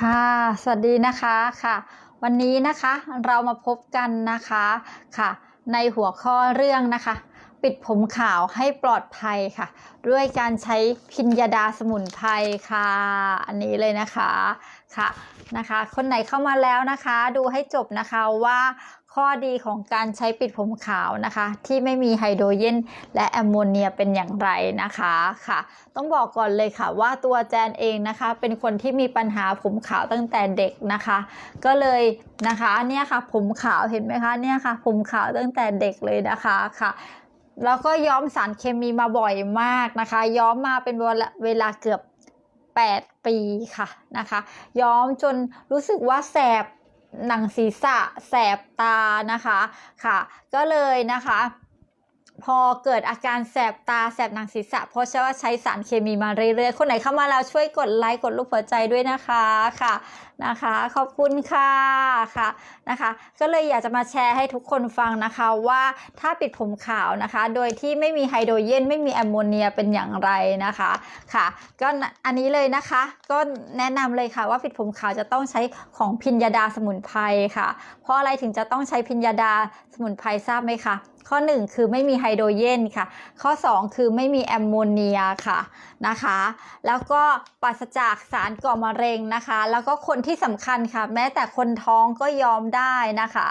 ค่ะ สวัสดีนะคะค่ะ วันนี้นะคะเรามาพบกันนะคะค่ะ ในหัวข้อเรื่องนะคะ ปิดผมขาวให้ปลอดภัยค่ะ ด้วยการใช้พิญญาดาสมุนไพรค่ะ อันนี้เลยนะคะค่ะนะคะ คนไหนเข้ามาแล้วนะคะ ดูให้จบนะคะว่า ข้อดีของการใช้ปิดผมขาวนะคะ ที่ไม่มีไฮโดรเจนและแอมโมเนียเป็นอย่างไรนะคะค่ะ ต้องบอกก่อนเลยค่ะว่าตัวแจนเองนะคะ เป็นคนที่มีปัญหาผมขาวตั้งแต่เด็กนะคะ ก็เลยนะคะเนี่ยค่ะ ผมขาวเห็นไหมคะเนี่ยค่ะ ผมขาวตั้งแต่เด็กเลยนะคะค่ะแล้วก็ย้อมสารเคมีมาบ่อยมากนะคะ ย้อมมาเป็นเวลาเวลาเกือบ 8 ปีค่ะนะคะ ย้อมจนรู้สึกว่าแสบ หนังศีรษะแสบตานะคะค่ะ ก็เลยนะคะ พอเกิดอาการแสบตาแสบหนังศีรษะ เพราะใช่ว่าใช้สารเคมีมาเรื่อยๆ คนไหนเข้ามาแล้วช่วยกดไลค์กดรูปหัวใจด้วยนะคะค่ะนะคะ ขอบคุณค่ะค่ะนะคะ ก็เลยอยากจะมาแชร์ให้ทุกคนฟังนะคะว่าถ้าปิดผมขาวนะคะ โดยที่ไม่มีไฮโดรเจนไม่มีแอมโมเนียเป็นอย่างไรนะคะค่ะก็อันนี้เลยนะคะ ก็แนะนำเลยค่ะว่าปิดผมขาวจะต้องใช้ของพิญญาดาสมุนไพรค่ะ เพราะอะไรถึงจะต้องใช้พิญญาดาสมุนไพรทราบไหมคะ ข้อ 1 คือไม่มีไฮโดรเจนค่ะ ข้อ 2 คือไม่มีแอมโมเนียค่ะนะคะ แล้วก็ปราศจากสารก่อมะเร็งนะคะ แล้วก็คนที่สำคัญค่ะ แม้แต่คนท้องก็ยอมได้นะคะ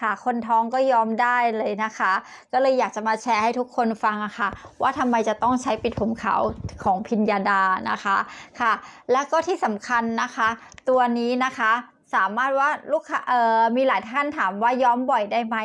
ค่ะ คนท้องก็ยอมได้เลยนะคะ ก็เลยอยากจะมาแชร์ให้ทุกคนฟังอะค่ะ ว่าทำไมจะต้องใช้ปิดผมขาวของพิญญาดานะคะค่ะ แล้วก็ที่สำคัญนะคะ ตัวนี้นะคะ สามารถว่าลูกค้าเอ่อมีหลายท่านถามว่าย้อมบ่อยได้ไหม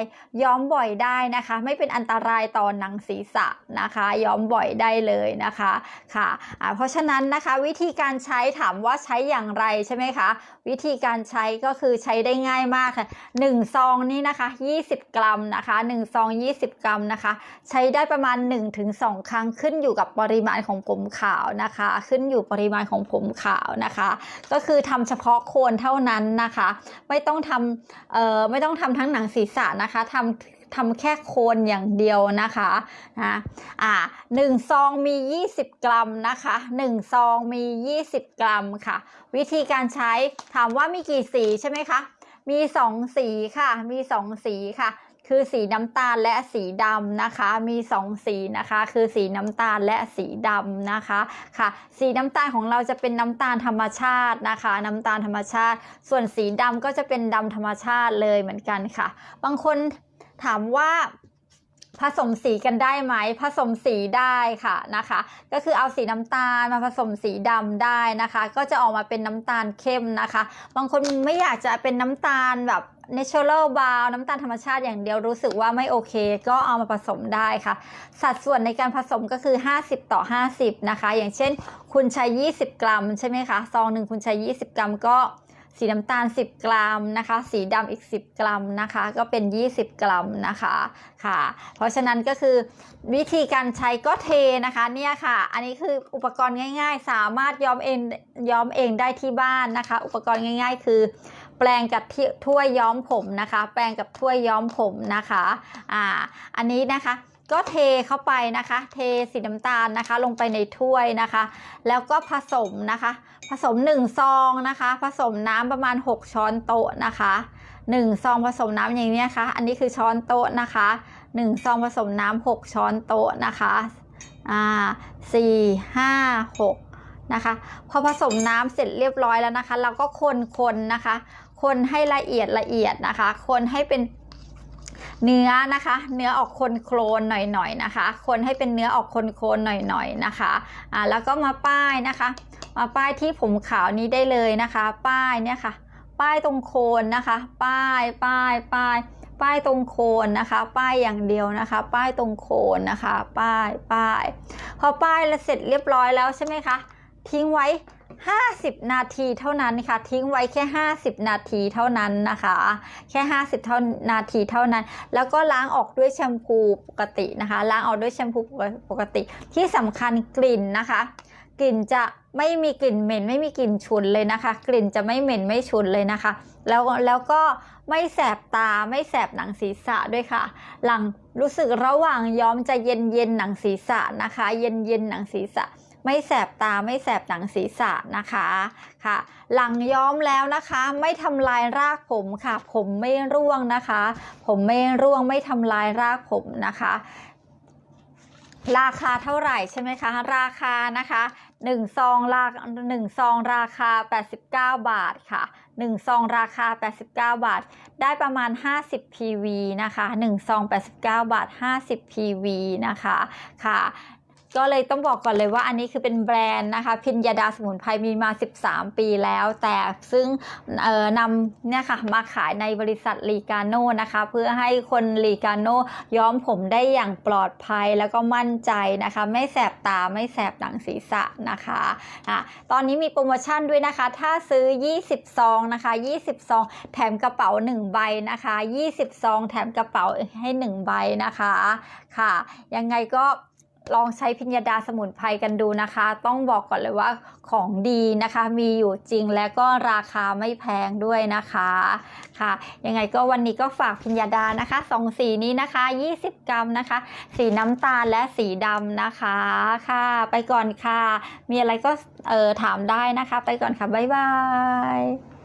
ย้อมบ่อยได้นะคะ ไม่เป็นอันตรายต่อหนังศีรษะนะคะ ย้อมบ่อยได้เลยนะคะค่ะเพราะฉะนั้นนะคะวิธีการใช้ถามว่าใช้อย่างไรใช่ไหมคะ วิธีการใช้ก็คือใช้ได้ง่ายมากค่ะ1ซองนี่นะคะ 20 กรัมนะคะ1ซอง 20 กรัมนะคะ ใช้ได้ประมาณ 1-2 ครั้งขึ้นอยู่กับปริมาณของผมขาวนะคะ ขึ้นอยู่ปริมาณของผมขาวนะคะ ก็คือทำเฉพาะโคนเท่านั้นนะคะ ไม่ต้องทำเอ่อไม่ต้องทำทั้งหนังศีรษะนะคะทำทำแค่โคนอย่างเดียวนะคะนะอ่าหนึ่งซองมี 20 กรัมนะคะหนึ่งซองมี 20 กรัมค่ะ วิธีการใช้ถามว่ามีกี่สีใช่ไหมคะ มีสองสีค่ะ มีสองสีค่ะ คือสีน้ำตาลและสีดำนะคะ มีสองสีนะคะ คือสีน้ำตาลและสีดำนะคะค่ะ สีน้ำตาลของเราจะเป็นน้ำตาลธรรมชาตินะคะ น้ำตาลธรรมชาติ ส่วนสีดำก็จะเป็นดำธรรมชาติเลยเหมือนกันค่ะ บางคนถามว่า ผสมสีกันได้ไหมผสมสีได้ค่ะนะคะ ก็คือเอาสีน้ำตาลมาผสมสีดำได้นะคะ ก็จะออกมาเป็นน้ำตาลเข้มนะคะ บางคนไม่อยากจะเป็นน้ำตาลแบบ natural brown น้ำตาลธรรมชาติอย่างเดียวรู้สึกว่าไม่โอเค ก็เอามาผสมได้ค่ะ สัดส่วนในการผสมก็คือ 50 ต่อ 50 นะคะ อย่างเช่น คุณใช้ 20 กรัมใช่ไหมคะซองหนึ่งคุณใช้ 20 กรัมก็ สีน้ำตาล 10 กรัมนะคะ สีดำอีก 10 กรัมนะคะ ก็เป็น 20 กรัมนะคะค่ะ เพราะฉะนั้นก็คือวิธีการใช้ก็เทนะคะเนี่ยค่ะ อันนี้คืออุปกรณ์ง่าย ๆ สามารถย้อมเองย้อมเองได้ที่บ้านนะคะ อุปกรณ์ง่าย ๆ คือแปลงกับที่ถ้วยย้อมผมนะคะ แปลงกับถ้วยย้อมผมนะคะ อ่า อันนี้นะคะ ก็เทเข้าไปนะคะ เทสีน้ำตาลนะคะ ลงไปในถ้วยนะคะ แล้วก็ผสมนะคะ ผสม1ซองนะคะ ผสมน้ำประมาณ 6 ช้อนโต๊ะนะคะ1ซองผสมน้ำอย่างนี้นะคะ อันนี้คือช้อนโต๊ะนะคะ1ซองผสมน้ำ6ช้อนโต๊ะนะคะอ่าสี่ห้าหกนะคะ พอผสมน้ำเสร็จเรียบร้อยแล้วนะคะ เราก็คนๆนะคะ คนให้ละเอียดละเอียดนะคะ คนให้เป็น เนื้อนะคะ เนื้อออกคนโคลนหน่อยๆนะคะ คนให้เป็นเนื้อออกคนโคลนหน่อยๆนะคะอ่าแล้วก็มาป้ายนะคะ มาป้ายที่ผมขาวนี้ได้เลยนะคะ ป้ายเนี่ยค่ะ ป้ายตรงโคนนะคะ ป้ายป้ายป้ายป้ายตรงโคนนะคะ ป้ายอย่างเดียวนะคะ ป้ายตรงโคนนะคะ ป้ายป้าย พอป้ายแล้วเสร็จเรียบร้อยแล้วใช่ไหมคะ ทิ้งไว้ 50 นาทีเท่านั้นค่ะ ทิ้งไว้แค่ 50 นาทีเท่านั้นนะคะ แค่ 50เท่านาทีเท่านั้น แล้วก็ล้างออกด้วยแชมพูปกตินะคะ ล้างออกด้วยแชมพูปกติ ที่สำคัญกลิ่นนะคะ กลิ่นจะไม่มีกลิ่นเหม็น ไม่มีกลิ่นฉุนเลยนะคะ กลิ่นจะไม่เหม็นไม่ฉุนเลยนะคะ แล้วแล้วก็ไม่แสบตาไม่แสบหนังศีรษะด้วยค่ะ หลังรู้สึกระหว่างย้อมจะเย็นเย็นหนังศีรษะนะคะ เย็นเย็นหนังศีรษะ ไม่แสบตาไม่แสบหนังศีรษะนะคะค่ะ หลังย้อมแล้วนะคะ ไม่ทำลายรากผมค่ะ ผมไม่ร่วงนะคะ ผมไม่ร่วงไม่ทำลายรากผมนะคะราคาเท่าไหร่ใช่ไหมคะ ราคานะคะ1ซองราหนึ่งซองราคา 89 บาทค่ะ1ซองราคา 89 บาท ได้ประมาณ 50 PV นะคะ1ซอง89 บาท 50 PV นะคะค่ะ ก็เลยต้องบอกก่อนเลยว่าอันนี้คือเป็นแบรนด์นะคะ พิญญาดาสมุนไพรมีมา 13 ปีแล้ว แต่ซึ่งเอ่อนำเนี่ยค่ะมาขายในบริษัทลีกาโนนะคะ เพื่อให้คนลีกาโนย้อมผมได้อย่างปลอดภัยแล้วก็มั่นใจนะคะ ไม่แสบตาไม่แสบหนังศีรษะนะคะอะตอนนี้มีโปรโมชั่นด้วยนะคะ ถ้าซื้อ 20 ซองนะคะ 20 ซอง แถมกระเป๋า 1 ใบนะคะ 20 ซอง แถมกระเป๋าให้ 1 ใบนะคะค่ะ ยังไงก็ ลองใช้พิญญาดาสมุนไพรกันดูนะคะ ต้องบอกก่อนเลยว่าของดีนะคะ มีอยู่จริงและก็ราคาไม่แพงด้วยนะคะค่ะ ยังไงก็วันนี้ก็ฝากพิญญาดานะคะสองสีนี้นะคะ 20 กรัมนะคะ สีน้ำตาลและสีดำนะคะค่ะ ไปก่อนค่ะ มีอะไรก็เออถามได้นะคะ ไปก่อนค่ะ บ๊ายบาย